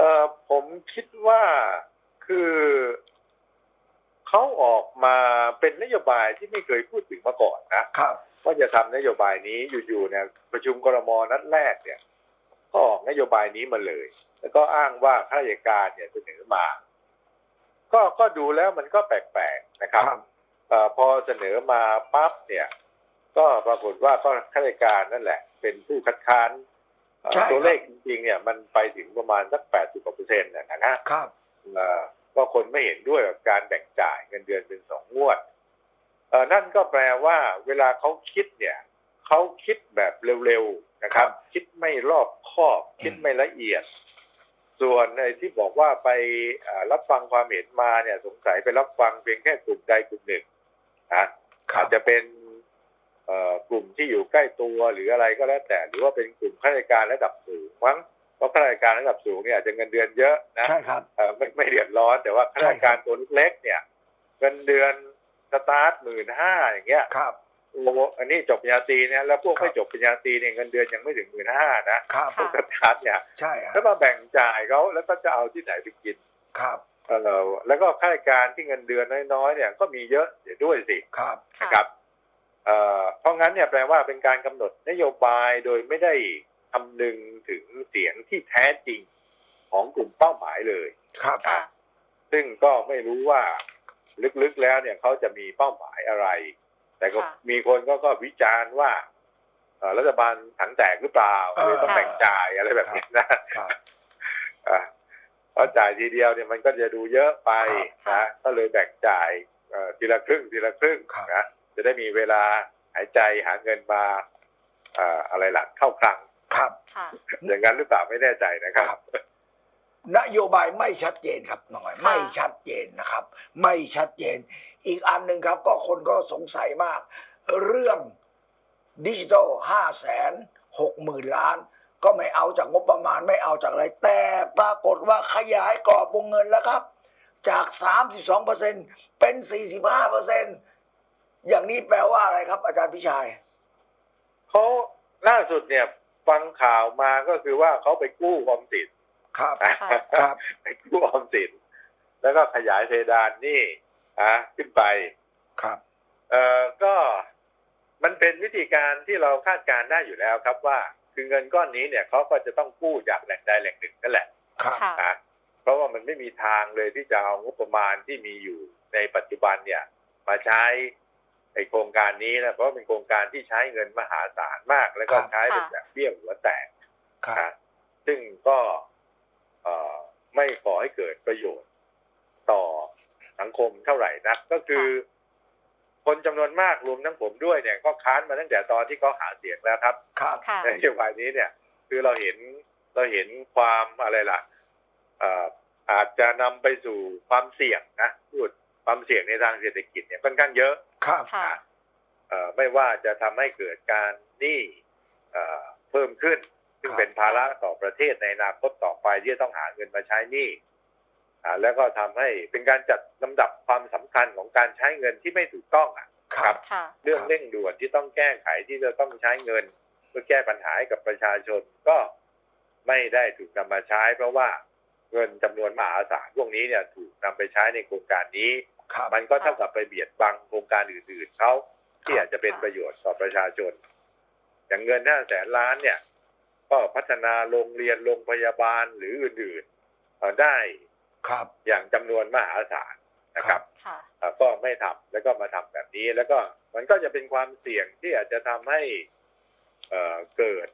เอ่อผมคิดว่าคือเขาออกมาเป็นนโยบายที่ไม่เคยพูดถึงมาก่อนนะครับว่าจะทำนโยบายนี้อยู่ๆเนี่ย ประชุมกรมนัดแรกเนี่ยก็ออกนโยบายนี้มาเลย แล้วก็อ้างว่าข้าราชการเนี่ยเสนอมา ก็ก็ดูแล้วมันก็แปลกๆนะครับครับเออพอเสนอมาปั๊บเนี่ย ก็ปรากฏว่าก็ข้าราชการนั่นแหละ เป็นผู้คัดค้านเอ่อใช่ครับ ตัวเลขจริงๆเนี่ยมันไปถึงประมาณสักแปดสิบกว่าเปอร์เซ็นต์นะนะครับเอ่อก็คนไม่เห็นด้วยกับการแบ่งจ่ายเงินเดือนเป็นสองงวดเอ่อนั่นก็แปลว่า เวลาเขาคิดเนี่ยเขาคิดแบบเร็วๆนะครับครับคิดไม่รอบคอบ คิดไม่ละเอียด ส่วนไอ้ที่บอกว่าไปเอ่อรับฟังความเห็นมาเนี่ย สงสัยไปรับฟังเพียงแค่กลุ่มใดกลุ่มหนึ่งนะครัอาบจจะเป็นเอ่อ กลุ่มที่อยู่ใกล้ตัวหรืออะไรก็แล้วแต่ หรือว่าเป็นกลุ่มข้าราชการระดับสูงมั้งเพราะข้าราชการระดับสูงเนี่ยอาจจะเงินเดือนเยอะนะใช่ครับเอ่อไม่ไม่เดือดร้อนแต่ว่าข้าราชการตัวเล็กๆเนี่ย เงินเดือนสตาร์ทหมื่นห้าอย่างเงี้ยครับโอ้โหอันนี้จบปริญญาตรีเนี่ยแล้วพวกครับไม่จบปริญญาตรีเนี่ยเงินเดือนยังไม่ถึงหมื่นห้านะครับพวกสตาร์ทเนี่ยใช่ครัแล้วบมาแบ่งจ่ายเขาแล้วก็จะเอาที่ไหนไปกินครับเออแล้วก็ข้าราชการที่เงินเดือนน้อยๆเนี่ยก็มีเยอะเสียด้วยสิครับค่ะนะครับ เอ่อเพราะงั้นเนี่ยแปลว่าเป็นการกำหนดนโยบายโดยไม่ได้คำนึงถึงเสียงที่แท้จริงของกลุ่มเป้าหมายเลยครับค่ะซึ่งก็ไม่รู้ว่าลึกๆแล้วเนี่ยเขาจะมีเป้าหมายอะไร แต่ก็ค่ะมีคนก็ก็วิจารณ์ว่าเอ่อรัฐบาลถังแตกหรือเปล่าเออเลยต้องแบ่งจ่ายอะไรแบบนี้นะครับอะเพราะจ่ายทีเดียวเนี่ยมันก็จะดูเยอะไปครันะบก็เลยแบ่งจ่ายเอ่อทีละครึ่งทีละครึ่งครับนะ จะได้มีเวลาหายใจหาเงินมาเอ่ออะไรล่ะเข้าคลังครับค่ะอย่างนั้นหรือเปล่าไม่แน่ใจนะครับครับนโยบายไม่ชัดเจนครับน้อยค่ะไม่ชัดเจนนะครับ ไม่ชัดเจน อีกอันหนึ่งครับ ก็คนก็สงสัยมาก เรื่องดิจิทัลห้าแสนหกหมื่นล้าน ก็ไม่เอาจากงบประมาณไม่เอาจากอะไร แต่ปรากฏว่าขยายกรอบวงเงินแล้วครับ จาก 32%เป็น 45% อย่างนี้แปลว่าอะไรครับ อาจารย์พิชัยเขาล่าสุดเนี่ยฟังข่าวมาก็คือว่าเขาไปกู้ออมสินครับค่ะครับไปกู้ออมสินแล้วก็ขยายเพดานหนี่อะขึ้นไปครับ เอ่อก็มันเป็นวิธีการที่เราคาดการณ์ได้อยู่แล้วครับว่า คือเงินก้อนนี้เนี่ยเขาก็จะต้องกู้จากแหล่งใดแหล่งหนึ่งนั่นแหละครับค่ะนะเพราะว่ามันไม่มีทางเลยที่จะเอางบประมาณที่มีอยู่ในปัจจุบันเนี่ย มาใช้ ในโครงการนี้นะเพราะว่าเป็นโครงการที่ใช้เงินมหาศาลมาก แล้วก็ครับใช้เป็นแบบเบี้ยหัวแตกครับนะซึ่งก็เอ่อไม่ขอให้เกิดประโยชน์ต่อสังคมเท่าไหร่นักก็คือ คนจำนวนมากรวมทั้งผมด้วยเนี่ยก็ค้านมาตั้งแต่ตอนที่เขาหาเสียงแล้วครับครับค่ะในนโยบายนี้เนี่ย คือเราเห็นเราเห็นความอะไรล่ะเอ่ออาจจะนำไปสู่ความเสี่ยงนะพูด ความเสี่ยงในทางเศรษฐกิจเนี่ยค่อนข้างเยอะครับค่ะเอ่อไม่ว่าจะทำให้เกิดการหนี้เอ่อเพิ่มขึ้น ซึ่งครับเป็นภาระต่อประเทศในอนาคตต่อไปที่จะต้องหาเงินมาใช้หนี้อ่าแล้วก็ทำให้เป็นการจัดลำดับความสำคัญของการใช้เงินที่ไม่ถูกต้องอะครับค่ะเรื่องเร่งด่วนที่ต้องแก้ไขที่จะต้องใช้เงิน เพื่อแก้ปัญหาให้กับประชาชนก็ไม่ได้ถูกนำมาใช้ เพราะว่า เงินจำนวนมหาศาลพวกนี้เนี่ยถูกนำไปใช้ในโครงการนี้ครับมันก็เท่ากับไปเบียดบังโครงการอื่นๆเขาที่ครับอาจจะเป็นประโยชน์ต่อประชาชน อย่างเงินห้าแสนล้านเนี่ย ก็พัฒนาโรงเรียนโรงพยาบาลหรืออื่นๆเอ่อได้ครับ อย่างจำนวนมหาศาลนะครับค่ะเอ่อก็ไม่ทำแล้วก็มาทำแบบนี้ แล้วก็มันก็จะเป็นความเสี่ยงที่อาจจะทำให้เอ่อเกิด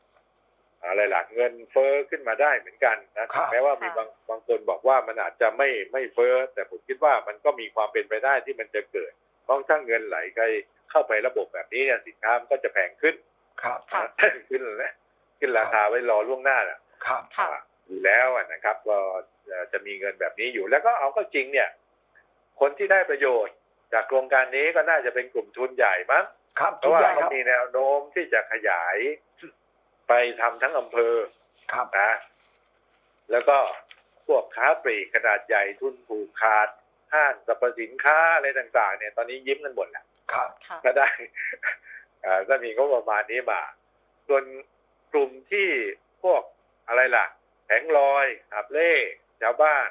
อะไรล่ะเงินเฟ้อขึ้นมาได้เหมือนกันนะครับแม้ว่ามีค่ะบางบางคนบอกว่ามันอาจจะไม่ไม่เฟ้อแต่ผมคิดว่ามันก็มีความเป็นไปได้ที่มันจะเกิด เพราะถ้าเงินไหลไปเข้าไประบบแบบนี้เนี่ยสินค้ามันก็จะแพงขึ้น ครับค่ะขึ้นนะขึ้นราคาไว้รอล่วงหน้าน่ะครับค่ะอ่าอยู่แล้วอะนะครับก็เอ่อจะมีเงินแบบนี้อยู่แล้วก็เอาก็จริงเนี่ย คนที่ได้ประโยชน์ จากโครงการนี้ก็น่าจะเป็นกลุ่มทุนใหญ่มั้งครับเพทุกราะว่าอย่างเขาครับมีแนวโน้มที่จะขยาย ไปทำทั้งอำเภอครับนะ แล้วก็พวกค้าปลีกขนาดใหญ่ทุนผูกขาดห้างสรรพสินค้าอะไรต่าง ๆ เนี่ย ตอนนี้ยิ้มกันหมดแหละครับค่ะก็ได้อ่าถ้ามีงบประมาณนี้มา ส่วนกลุ่มที่พวกอะไรล่ะแผงลอยขับเล่บ้าน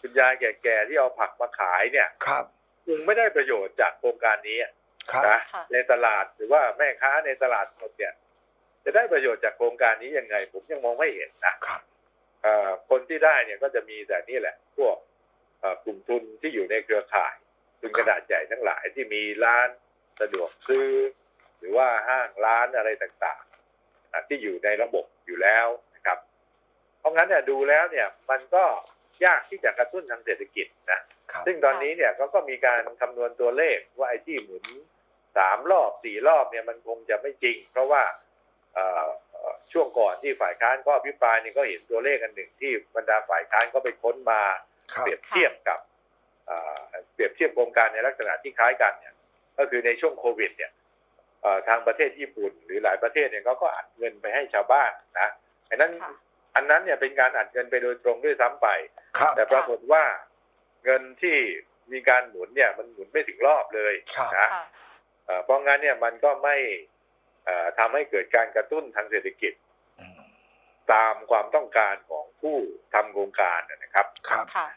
คุณยายแก่ๆที่เอาผักมาขายเนี่ยครับจึงไม่ได้ประโยชน์จากโครงการนี้ครับนะค่ะในตลาดหรือว่าแม่ค้าในตลาดสดเนี่ย จะได้ประโยชน์จากโครงการนี้ยังไง ผมยังมองไม่เห็นนะครับเอ่อคนที่ได้เนี่ยก็จะมีแต่นี่แหละ พวกเอ่อกลุ่มทุนที่อยู่ในเครือข่ายทุนขนาดใหญ่ทั้งหลายที่มีร้านสะดวกซื้อ หรือว่าห้างร้านอะไรต่างๆอะที่อยู่ในระบบอยู่แล้วนะครับ เพราะงั้นเนี่ยดูแล้วเนี่ยมันก็ยากที่จะกระตุ้นทางเศรษฐกิจนะครับซึ่งตอนนี้เนี่ยก็ก็มีการคำนวณตัวเลขว่าไอ้ที่หมุนสามรอบสี่รอบเนี่ยมันคงจะไม่จริง เพราะว่าเอ่อเอ่อ ช่วงก่อนที่ฝ่ายค้านก็อภิปรายเนี่ยก็เห็นตัวเลขกันหนึ่งที่บรรดาฝ่ายค้านก็ไปค้นมาครับเปรียบเทียบกับเอ่อเปรียบเทียบโครงการในลักษณะที่คล้ายกันเนี่ย ก็คือในช่วงโควิด เนี่ยเอ่อทางประเทศญี่ปุ่น หรือหลายประเทศเนี่ยเขาก็อัดเงินไปให้ชาวบ้านนะอันนั้นค่ะอันนั้นเนี่ยเป็นการอัดเงินไปโดยตรงด้วยซ้ำไปครับแต่ปรากฏว่าเงินที่มีการหมุนเนี่ยมันหมุนไม่ถึงรอบเลยครับนะค่ะเอ่อเพราะงั้นเนี่ยมันก็ไม่เอ่อ ทำให้เกิดการกระตุ้นทางเศรษฐกิจอืมตามความต้องการของผู้ทำโครงการนะครับ ครับค่ะ